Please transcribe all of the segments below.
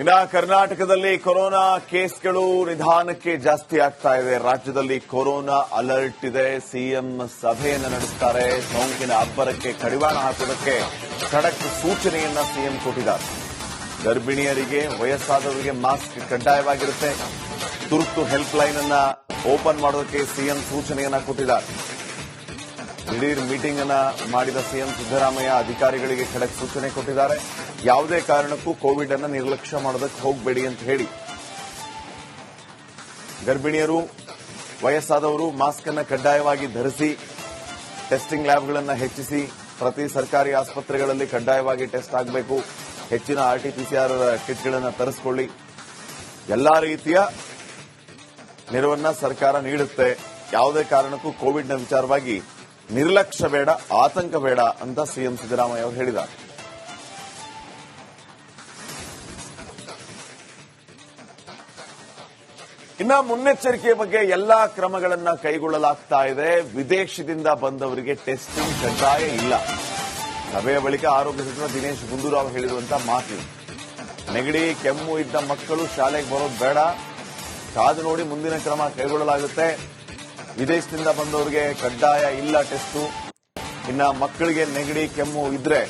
ಇನ್ನ ಕರ್ನಾಟಕದಲ್ಲಿ ಕೊರೋನಾ ಕೇಸ್ಗಳು ನಿಧಾನಕ್ಕೆ ಜಾಸ್ತಿ ಆಗ್ತಾ ಇದೆ. ರಾಜ್ಯದಲ್ಲಿ ಕೊರೋನಾ ಅಲರ್ಟ್ ಇದೆ. ಸಿಎಂ ಸಭೆಯನ್ನು ನಡೆಸ್ತಾರೆ. ಸೋಂಕಿನ ಅಬ್ಬರಕ್ಕೆ ಕಡಿವಾಣ ಹಾಕುವುದಕ್ಕೆ ಖಡಕ್ ಸೂಚನೆಯನ್ನ ಸಿಎಂ ಕೊಟ್ಟಿದ್ದಾರೆ. ಗರ್ಭಿಣಿಯರಿಗೆ, ವಯಸ್ಸಾದವರಿಗೆ ಮಾಸ್ಕ್ ಕಡ್ಡಾಯವಾಗಿರುತ್ತೆ. ತುರ್ತು ಹೆಲ್ಪ್ ಲೈನ್ ಅನ್ನ ಓಪನ್ ಮಾಡೋದಕ್ಕೆ ಸಿಎಂ ಸೂಚನೆಯನ್ನ ಕೊಟ್ಟಿದ್ದಾರೆ. ದಿಢೀರ್ ಮೀಟಿಂಗ್ ಅನ್ನು ಮಾಡಿದ ಸಿಎಂ ಸಿದ್ದರಾಮಯ್ಯ ಅಧಿಕಾರಿಗಳಿಗೆ ಖಡಕ್ ಸೂಚನೆ ಕೊಟ್ಟಿದ್ದಾರೆ. ಯಾವುದೇ ಕಾರಣಕ್ಕೂ ಕೋವಿಡ್ ಅನ್ನು ನಿರ್ಲಕ್ಷ್ಯ ಮಾಡೋದಕ್ಕೆ ಹೋಗಬೇಡಿ ಅಂತ ಹೇಳಿ. ಗರ್ಭಿಣಿಯರು, ವಯಸ್ಸಾದವರು ಮಾಸ್ಕ್ ಅನ್ನು ಕಡ್ಡಾಯವಾಗಿ ಧರಿಸಿ, ಟೆಸ್ಟಿಂಗ್ ಲ್ಯಾಬ್ಗಳನ್ನು ಹೆಚ್ಚಿಸಿ, ಪ್ರತಿ ಸರ್ಕಾರಿ ಆಸ್ಪತ್ರೆಗಳಲ್ಲಿ ಕಡ್ಡಾಯವಾಗಿ ಟೆಸ್ಟ್ ಆಗಬೇಕು. ಹೆಚ್ಚಿನ ಆರ್ಟಿಪಿಸಿಆರ್ ಕಿಟ್ಗಳನ್ನು ತರಿಸಿಕೊಳ್ಳಿ. ಎಲ್ಲಾ ರೀತಿಯ ನೆರವನ್ನ ಸರ್ಕಾರ ನೀಡುತ್ತೆ. ಯಾವುದೇ ಕಾರಣಕ್ಕೂ ಕೋವಿಡ್ನ ವಿಚಾರವಾಗಿ ನಿರ್ಲಕ್ಷ್ಯ ಬೇಡ, ಆತಂಕ ಬೇಡ ಅಂತ ಸಿಎಂ ಸಿದ್ದರಾಮಯ್ಯ ಅವರು ಹೇಳಿದ್ದಾರೆ. ಇನ್ನ ಮುನ್ನೆಚ್ಚರಿಕೆ ಬಗ್ಗೆ ಎಲ್ಲಾ ಕ್ರಮಗಳನ್ನ ಕೈಗೊಳ್ಳಲಾಗ್ತಾ ಇದೆ. ವಿದೇಶದಿಂದ ಬಂದವರಿಗೆ ಟೆಸ್ಟಿಂಗ್ ಕಡ್ಡಾಯ ಇಲ್ಲ. ಸಭೆಯ ಬಳಿಕ ಆರೋಗ್ಯ ಸಚಿವ ದಿನೇಶ್ ಗುಂಡೂರಾವ್ ಹೇಳಿರುವಂತಹ ಮಾತು. ನೆಗಡಿ, ಕೆಮ್ಮು ಇದ್ದ ಮಕ್ಕಳು ಶಾಲೆಗೆ ಬರೋದು ಬೇಡ. ಕಾದು ನೋಡಿ ಮುಂದಿನ ಕ್ರಮ ಕೈಗೊಳ್ಳಲಾಗುತ್ತೆ. ವಿದೇಶದಿಂದ ಬಂದವರಿಗೆ ಕಡ್ಡಾಯ ಇಲ್ಲ ಟೆಸ್ಟು. ಇನ್ನ ಮಕ್ಕಳಿಗೆ ನೆಗಡಿ, ಕೆಮ್ಮು ಇದ್ರೆ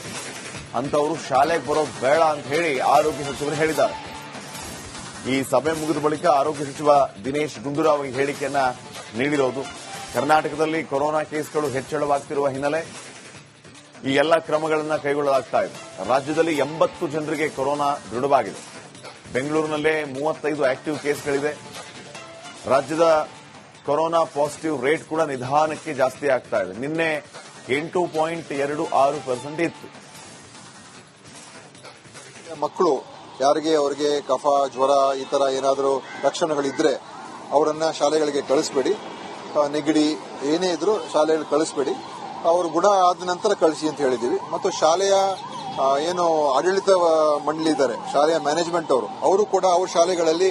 ಅಂತವರು ಶಾಲೆಗೆ ಬರೋದು ಬೇಡ ಅಂತ ಹೇಳಿ ಆರೋಗ್ಯ ಸಚಿವರು ಹೇಳಿದ್ದಾರೆ. ಈ ಸಭೆ ಮುಗಿದ ಬಳಿಕ ಆರೋಗ್ಯ ಸಚಿವ ದಿನೇಶ್ ಗುಂಡೂರಾವ್ ಹೇಳಿಕೆಯನ್ನ ನೀಡಿರೋದು. ಕರ್ನಾಟಕದಲ್ಲಿ ಕೊರೋನಾ ಕೇಸ್ಗಳು ಹೆಚ್ಚಳವಾಗ್ತಿರುವ ಹಿನ್ನೆಲೆ ಈ ಎಲ್ಲ ಕ್ರಮಗಳನ್ನು ಕೈಗೊಳ್ಳಲಾಗ್ತಾ ಇದೆ. ರಾಜ್ಯದಲ್ಲಿ ಎಂಬತ್ತು ಜನರಿಗೆ ಕೊರೋನಾ ದೃಢವಾಗಿದೆ. ಬೆಂಗಳೂರಿನಲ್ಲೇ ಮೂವತ್ತೈದು ಆಕ್ಟಿವ್ ಕೇಸ್ಗಳಿವೆ. ರಾಜ್ಯದ ಕೊರೋನಾ ಪಾಸಿಟಿವ್ ರೇಟ್ ಕೂಡ ನಿಧಾನಕ್ಕೆ ಜಾಸ್ತಿ ಆಗ್ತಾ ಇದೆ. ನಿನ್ನೆ ಎಂಟು ಪಾಯಿಂಟ್ ಎರಡು ಆರು ಪರ್ಸೆಂಟ್ ಇತ್ತು. ಮಕ್ಕಳು ಯಾರಿಗೆ ಅವರಿಗೆ ಕಫ, ಜ್ವರ ಈ ತರ ಏನಾದರೂ ಲಕ್ಷಣಗಳಿದ್ರೆ ಅವರನ್ನ ಶಾಲೆಗಳಿಗೆ ಕಳಿಸ್ಬೇಡಿ. ನೆಗಡಿ ಏನೇ ಇದ್ರೂ ಶಾಲೆಗಳಿಗೆ ಕಳಿಸ್ಬೇಡಿ. ಅವರು ಗುಣ ಆದ ನಂತರ ಕಳಿಸಿ ಅಂತ ಹೇಳಿದ್ದೀವಿ. ಮತ್ತು ಶಾಲೆಯ ಏನು ಆಡಳಿತ ಮಂಡಳಿ ಇದ್ದಾರೆ, ಶಾಲೆಯ ಮ್ಯಾನೇಜ್ಮೆಂಟ್ ಅವರು. ಅವರು ಕೂಡ ಅವ್ರ ಶಾಲೆಗಳಲ್ಲಿ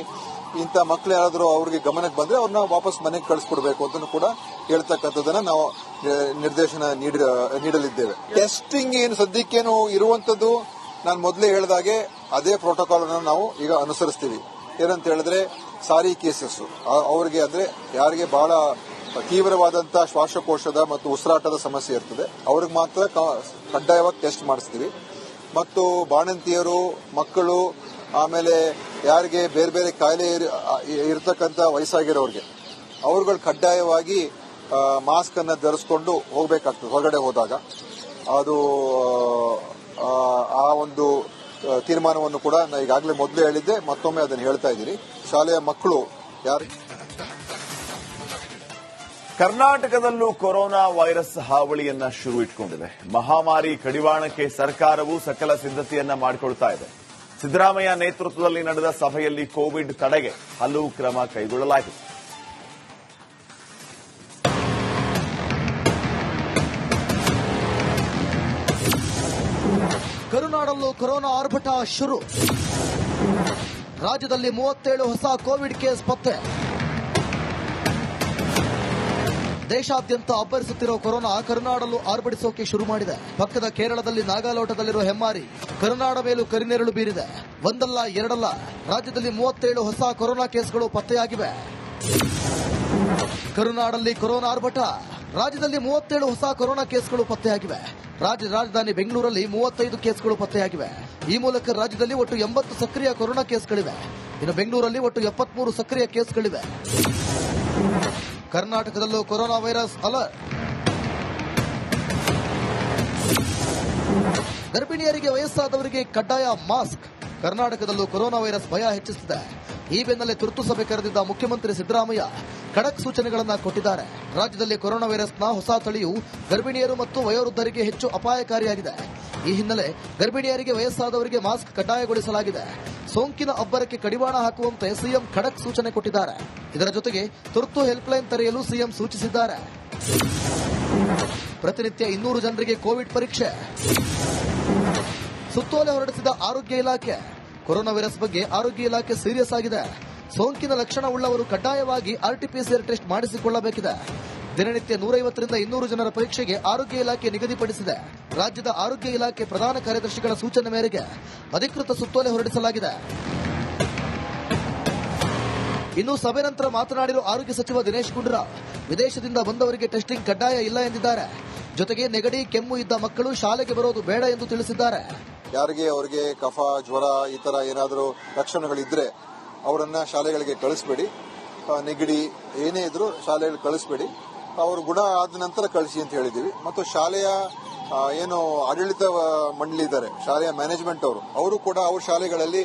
ಇಂಥ ಮಕ್ಕಳು ಯಾರಾದರೂ ಅವ್ರಿಗೆ ಗಮನಕ್ಕೆ ಬಂದ್ರೆ ಅವ್ರನ್ನ ವಾಪಸ್ ಮನೆಗೆ ಕಳಿಸ್ಕೊಡ್ಬೇಕು ಅಂತ ಕೂಡ ಹೇಳ್ತಕ್ಕಂಥದ್ದನ್ನ ನಾವು ನಿರ್ದೇಶನ ನೀಡಿ ನೀಡಲಿದ್ದೇವೆ. ಟೆಸ್ಟಿಂಗ್ ಏನು, ಸದ್ಯಕ್ಕೇನು ಇರುವಂತದ್ದು ನಾನು ಮೊದಲೇ ಹೇಳಿದಾಗೆ ಅದೇ ಪ್ರೋಟೋಕಾಲ್ ಅನ್ನು ನಾವು ಈಗ ಅನುಸರಿಸ್ತೀವಿ. ಏನಂತ ಹೇಳಿದ್ರೆ ಸಾರಿ ಕೇಸಸ್ ಅವರಿಗೆ ಅಂದ್ರೆ ಯಾರಿಗೆ ಬಹಳ ತೀವ್ರವಾದಂತಹ ಶ್ವಾಸಕೋಶದ ಮತ್ತು ಉಸಿರಾಟದ ಸಮಸ್ಯೆ ಇರ್ತದೆ. ಅವ್ರಿಗೆ ಮಾತ್ರ ಕಡ್ಡಾಯವಾಗಿ ಟೆಸ್ಟ್ ಮಾಡಿಸ್ತೀವಿ. ಮತ್ತು ಬಾಣಂತಿಯರು, ಮಕ್ಕಳು ಆಮೇಲೆ ಯಾರಿಗೆ ಬೇರೆ ಬೇರೆ ಕಾಯಿಲೆ ಇರತಕ್ಕಂತ ವಯಸ್ಸಾಗಿರೋರಿಗೆ ಅವ್ರುಗಳು ಕಡ್ಡಾಯವಾಗಿ ಮಾಸ್ಕ್ ಅನ್ನ ಧರಿಸ್ಕೊಂಡು ಹೋಗಬೇಕಾಗ್ತದೆ ಹೊರಗಡೆ ಹೋದಾಗ. ಅದು ಆ, ಒಂದು ತೀರ್ಮಾನವನ್ನು ಕೂಡ ನಾನು ಈಗಾಗಲೇ ಮೊದಲೇ ಹೇಳಿದ್ದೆ ಮತ್ತೊಮ್ಮೆ ಅದನ್ನು ಹೇಳ್ತಾ ಇದ್ದೀನಿ. ಶಾಲೆಯ ಮಕ್ಕಳು ಯಾರು? ಕರ್ನಾಟಕದಲ್ಲೂ ಕೊರೋನಾ ವೈರಸ್ ಹಾವಳಿಯನ್ನ ಶುರು ಇಟ್ಕೊಂಡಿದೆ ಮಹಾಮಾರಿ ಕಡಿವಾಣಕ್ಕೆ ಸರ್ಕಾರವು ಸಕಲ ಸಿದ್ಧತೆಯನ್ನ ಮಾಡಿಕೊಳ್ತಾ ಇದೆ. ಸಿದ್ದರಾಮಯ್ಯ ನೇತೃತ್ವದಲ್ಲಿ ನಡೆದ ಸಭೆಯಲ್ಲಿ ಕೋವಿಡ್ ತಡೆಗೆ ಹಲವು ಕ್ರಮ ಕೈಗೊಳ್ಳಲಾಯಿತು ಕರುನಾಡಲ್ಲೂ ಕೊರೋನಾ ಆರ್ಭಟ ಶುರು. ರಾಜ್ಯದಲ್ಲಿ ಮೂವತ್ತೇಳು ಹೊಸ ಕೋವಿಡ್ ಕೇಸ್ ಪತ್ತೆ. ದೇಶಾದ್ಯಂತ ಅಬ್ಬರಿಸುತ್ತಿರುವ ಕೊರೋನಾ ಕರುನಾಡಲು ಆರ್ಭಡಿಸೋಕೆ ಶುರು ಮಾಡಿದೆ. ಪಕ್ಕದ ಕೇರಳದಲ್ಲಿ ನಾಗಾಲೋಟದಲ್ಲಿರುವ ಹೆಮ್ಮಾರಿ ಕರುನಾಡ ಮೇಲೂ ಕರಿನೆರಳು ಬೀರಿದೆ. ಒಂದಲ್ಲ, ಎರಡಲ್ಲ, ರಾಜ್ಯದಲ್ಲಿ ಮೂವತ್ತೇಳು ಹೊಸ ಕೊರೋನಾ ಕೇಸ್ಗಳು ಪತ್ತೆಯಾಗಿವೆ. ಕರುನಾಡಲ್ಲಿ ಕೊರೋನಾ ಆರ್ಭಟ. ರಾಜ್ಯದಲ್ಲಿ ಮೂವತ್ತೇಳು ಹೊಸ ಕೊರೋನಾ ಕೇಸ್ಗಳು ಪತ್ತೆಯಾಗಿವೆ. ರಾಜ್ಯ ರಾಜಧಾನಿ ಬೆಂಗಳೂರಲ್ಲಿ ಮೂವತ್ತೈದು ಕೇಸ್ಗಳು ಪತ್ತೆಯಾಗಿವೆ. ಈ ಮೂಲಕ ರಾಜ್ಯದಲ್ಲಿ ಒಟ್ಟು ಎಂಬತ್ತು ಸಕ್ರಿಯ ಕೊರೋನಾ ಕೇಸ್ಗಳಿವೆ. ಇನ್ನು ಬೆಂಗಳೂರಲ್ಲಿ ಒಟ್ಟು ಎಪ್ಪತ್ಮೂರು ಸಕ್ರಿಯ ಕೇಸ್ಗಳಿವೆ. ಕರ್ನಾಟಕದಲ್ಲೂ ಕೊರೋನಾ ವೈರಸ್ ಅಲರ್ಟ್. ಗರ್ಭಿಣಿಯರಿಗೆ ವಯಸ್ಸಾದವರಿಗೆ ಕಡ್ಡಾಯ ಮಾಸ್ಕ್. ಕರ್ನಾಟಕದಲ್ಲೂ ಕೊರೋನಾ ವೈರಸ್ ಭಯ ಹೆಚ್ಚಿಸಿದೆ ಈ ಬೆನ್ನಲ್ಲೇ ತುರ್ತು ಸಭೆ ಕರೆದಿದ್ದ ಮುಖ್ಯಮಂತ್ರಿ ಸಿದ್ದರಾಮಯ್ಯ ಖಡಕ್ ಸೂಚನೆಗಳನ್ನು ಕೊಟ್ಟಿದ್ದಾರೆ. ರಾಜ್ಯದಲ್ಲಿ ಕೊರೋನಾ ವೈರಸ್ನ ಹೊಸ ತಳಿಯು ಗರ್ಭಿಣಿಯರು ಮತ್ತು ವಯೋವೃದ್ಧರಿಗೆ ಹೆಚ್ಚು ಅಪಾಯಕಾರಿಯಾಗಿದೆ. ಈ ಹಿನ್ನೆಲೆ ಗರ್ಭಿಣಿಯರಿಗೆ ವಯಸ್ಸಾದವರಿಗೆ ಮಾಸ್ಕ್ ಕಡ್ಡಾಯಗೊಳಿಸಲಾಗಿದೆ. ಸೋಂಕಿನ ಅಬ್ಬರಕ್ಕೆ ಕಡಿವಾಣ ಹಾಕುವಂತೆ ಸಿಎಂ ಖಡಕ್ ಸೂಚನೆ ಕೊಟ್ಟಿದ್ದಾರೆ. ಇದರ ಜೊತೆಗೆ ತುರ್ತು ಹೆಲ್ಪ್ಲೈನ್ ತೆರೆಯಲು ಸಿಎಂ ಸೂಚಿಸಿದ್ದಾರೆ. ಪ್ರತಿನಿತ್ಯ ಇನ್ನೂರು ಜನರಿಗೆ ಕೋವಿಡ್ ಪರೀಕ್ಷೆ. ಸುತ್ತೋಲೆ ಹೊರಡಿಸಿದ ಆರೋಗ್ಯ ಇಲಾಖೆ. ಕೊರೋನಾ ವೈರಸ್ ಬಗ್ಗೆ ಆರೋಗ್ಯ ಇಲಾಖೆ ಸೀರಿಯಸ್ ಆಗಿದೆ. ಸೋಂಕಿನ ಲಕ್ಷಣ ಉಳ್ಳವರು ಕಡ್ಡಾಯವಾಗಿ ಆರ್ಟಿಪಿಸಿಆರ್ ಟೆಸ್ಟ್ ಮಾಡಿಸಿಕೊಳ್ಳಬೇಕಿದೆ. ದಿನನಿತ್ಯ ನೂರೈವತ್ತರಿಂದ ಇನ್ನೂರು ಜನರ ಪರೀಕ್ಷೆಗೆ ಆರೋಗ್ಯ ಇಲಾಖೆ ನಿಗದಿಪಡಿಸಿದೆ. ರಾಜ್ಯದ ಆರೋಗ್ಯ ಇಲಾಖೆ ಪ್ರಧಾನ ಕಾರ್ಯದರ್ಶಿಗಳ ಸೂಚನೆ ಮೇರೆಗೆ ಅಧಿಕೃತ ಸುತ್ತೋಲೆ ಹೊರಡಿಸಲಾಗಿದೆ. ಇನ್ನು ಸಭೆ ನಂತರ ಮಾತನಾಡಿರುವ ಆರೋಗ್ಯ ಸಚಿವ ದಿನೇಶ್ ಗುಂಡೂರಾವ್ ವಿದೇಶದಿಂದ ಬಂದವರಿಗೆ ಟೆಸ್ಟಿಂಗ್ ಕಡ್ಡಾಯ ಇಲ್ಲ ಎಂದಿದ್ದಾರೆ. ಜೊತೆಗೆ ನೆಗಡಿ, ಕೆಮ್ಮು ಇದ್ದ ಮಕ್ಕಳು ಶಾಲೆಗೆ ಬರೋದು ಬೇಡ ಎಂದು ತಿಳಿಸಿದ್ದಾರೆ. ಯಾರಿಗೆ ಅವರಿಗೆ ಕಫ, ಜ್ವರ ಈ ತರ ಏನಾದರೂ ಲಕ್ಷಣಗಳಿದ್ರೆ ಅವರನ್ನ ಶಾಲೆಗಳಿಗೆ ಕಳಿಸಬೇಡಿ. ನೆಗಡಿ ಏನೇ ಇದ್ರೂ ಶಾಲೆಗಳಿಗೆ ಕಳಿಸ್ಬೇಡಿ. ಅವರು ಗುಣ ಆದ ನಂತರ ಕಳಿಸಿ ಅಂತ ಹೇಳಿದೀವಿ ಮತ್ತು ಶಾಲೆಯ ಏನು ಆಡಳಿತ ಮಂಡಳಿ ಇದ್ದಾರೆ ಶಾಲೆಯ ಮ್ಯಾನೇಜ್ಮೆಂಟ್ ಅವರು. ಅವರು ಕೂಡ ಅವ್ರ ಶಾಲೆಗಳಲ್ಲಿ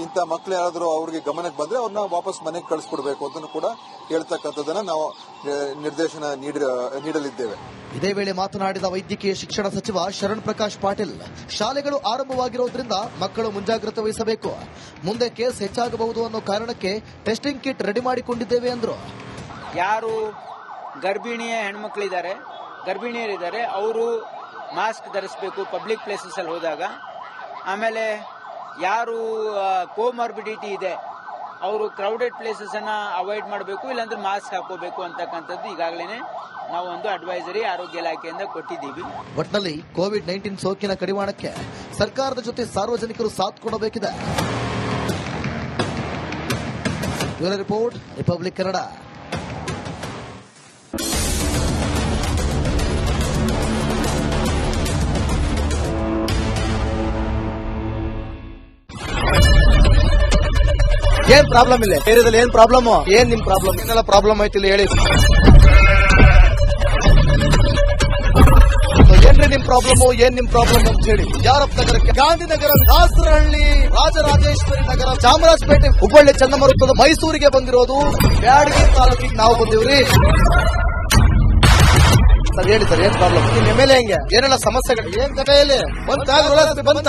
ಇಂಥ ಮಕ್ಕಳು ಯಾರಾದರೂ ಅವ್ರಿಗೆ ಗಮನಕ್ಕೆ ಬಂದ್ರೆ ಅವ್ರನ್ನ ವಾಪಸ್ ಮನೆಗೆ ಕಳಿಸ್ಕೊಡ್ಬೇಕು ಅಂತ ಕೂಡ ಹೇಳ್ತಕ್ಕಂಥದ್ದನ್ನ ನಾವು ನಿರ್ದೇಶನ ನೀಡಿ- ನೀಡಲಿದ್ದೇವೆ. ಇದೇ ವೇಳೆ ಮಾತನಾಡಿದ ವೈದ್ಯಕೀಯ ಶಿಕ್ಷಣ ಸಚಿವ ಶರಣ್ ಪ್ರಕಾಶ್ ಪಾಟೀಲ್ ಶಾಲೆಗಳು ಆರಂಭವಾಗಿರುವುದರಿಂದ ಮಕ್ಕಳು ಮುಂಜಾಗ್ರತೆ ವಹಿಸಬೇಕು. ಮುಂದೆ ಕೇಸ್ ಹೆಚ್ಚಾಗಬಹುದು ಅನ್ನೋ ಕಾರಣಕ್ಕೆ ಟೆಸ್ಟಿಂಗ್ ಕಿಟ್ ರೆಡಿ ಮಾಡಿಕೊಂಡಿದ್ದೇವೆ ಎಂದರು ಯಾರು ಗರ್ಭಿಣಿಯ ಹೆಣ್ಮಕ್ಳಿದ್ದಾರೆ. ಗರ್ಭಿಣಿಯರಿದ್ದಾರೆ. ಅವರು ಮಾಸ್ಕ್ ಧರಿಸಬೇಕು, ಪಬ್ಲಿಕ್ ಪ್ಲೇಸಸ್ ಅಲ್ಲಿ ಹೋದಾಗ. ಆಮೇಲೆ ಯಾರು ಕೋಮಾರ್ಬಿಡಿಟಿ ಇದೆ, ಅವರು ಕ್ರೌಡೆಡ್ ಪ್ಲೇಸಸ್ ಅನ್ನ ಅವಾಯ್ಡ್ ಮಾಡಬೇಕು, ಇಲ್ಲಾಂದ್ರೆ ಮಾಸ್ಕ್ ಹಾಕೋಬೇಕು ಅಂತಕ್ಕಂಥದ್ದು ಈಗಾಗಲೇ ನಾವು ಒಂದು ಅಡ್ವೈಸರಿ ಆರೋಗ್ಯ ಇಲಾಖೆಯಿಂದ ಕೊಟ್ಟಿದ್ದೀವಿ. ಒಟ್ಟಿನಲ್ಲಿ ಕೋವಿಡ್ ನೈನ್ಟೀನ್ ಸೋಂಕಿನ ಕಡಿವಾಣಕ್ಕೆ ಸರ್ಕಾರದ ಜೊತೆ ಸಾರ್ವಜನಿಕರು ಸಾಥ್ ಕೊಡಬೇಕಿದೆ. Report, Republic Kannada. ಏನ್ ಪ್ರಾಬ್ಲಮ್ ಇಲ್ಲ? ಏರಿಯಾದಲ್ಲಿ ಏನ್ ಪ್ರಾಬ್ಲಮ್ ಏನ್ ನಿಮ್ ಪ್ರಾಬ್ಲಮ್ ಏನೆಲ್ಲ ಪ್ರಾಬ್ಲಮ್ ಆಯ್ತು ಇಲ್ಲಿ ಹೇಳಿ. ಏನ್ರಿ ನಿಮ್ ಪ್ರಾಬ್ಲಮ್ ಏನ್ ನಿಮ್ ಪ್ರಾಬ್ಲಮ್ ಅಂತ ಹೇಳಿ. ಯಾರಪ್ಪ ನಗರಕ್ಕೆ ಗಾಂಧಿನಗರ ದಾಸರಹಳ್ಳಿ, ರಾಜರಾಜೇಶ್ವರಿ ನಗರ, ಚಾಮರಾಜಪೇಟೆ, ಹುಬ್ಬಳ್ಳಿ, ಚನ್ನಮರುತ್ತದ ಮೈಸೂರಿಗೆ ಬಂದಿರೋದು ಬ್ಯಾಡಗಿ ತಾಲೂಕಿಗೆ ನಾವು ಬಂದಿವ್ರಿ. ಸರ್, ಹೇಳಿ ಸರ್, ಏನ್ ಪ್ರಾಬ್ಲಮ್ ನಿಮ್ ಎಂ ಎಲ್ ಹೆಂಗೆ? ಏನೆಲ್ಲ ಸಮಸ್ಯೆಗಳು? ಏನ್ ಕಥೆಯಲ್ಲಿ ಬಂತ ಬಂತ?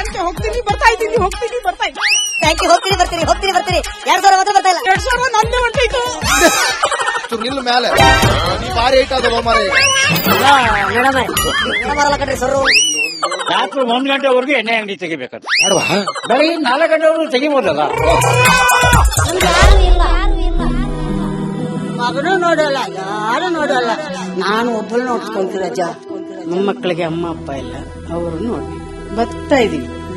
ಹೋಗ್ತೀನಿ ಬರ್ತಾ ಇದ್ದೀನಿ ಹೋಗ್ತೀನಿ ಬರ್ತಾ ಇದ್ದೀನಿ. ಹೋಗ್ತೀನಿ ಬರ್ತೀನಿ ಹೋಗ್ತೀನಿ ಬರ್ತೀನಿ. ಎರಡ್ ಸಾವಿರ ಮಾತ್ರ ಬರ್ತಾ ಇಲ್ಲ. ಎರಡ್ ಸಾವಿರ ನಂದೇ ಹೊಂಟೈತು ನಿಲ್ ಮೇಲೆ ನೀವ್ ಭಾರಿ ಐಟ್ ಅದ ಮಾರಿ ಮೇಡಮ್ ಬರಲ್ಲ ಕಣ್ರಿ ಸರ್. ರಾತ್ರಿ ಒಂದ್ ಗಂಟೆವರೆಗೂ ಎಣ್ಣೆ ಅಂಗಡಿ ತೆಗಿಬೇಕಂತ. ಅಡ್ವಾ ಬೆಳಗ್ಗೆ ನಾಲ್ಕು ಗಂಟೆವರೆಗೂ ತೆಗಿಬೋದಲ್ಲ? ಮಗನು ನೋಡಲ್ಲ ಯಾರು ನೋಡಲ್ಲ. ನಾನು ಒಬ್ಬಳು ನೋಡ್ಸ್ಕೊಂತೀನಿ ಅಜ್ಜ ಮಕ್ಕಳಿಗೆ ಅಮ್ಮ ಅಪ್ಪ ಇಲ್ಲ. ಅವರು ನೋಡಿ ಬರ್ತಾ ಇದೀವಿ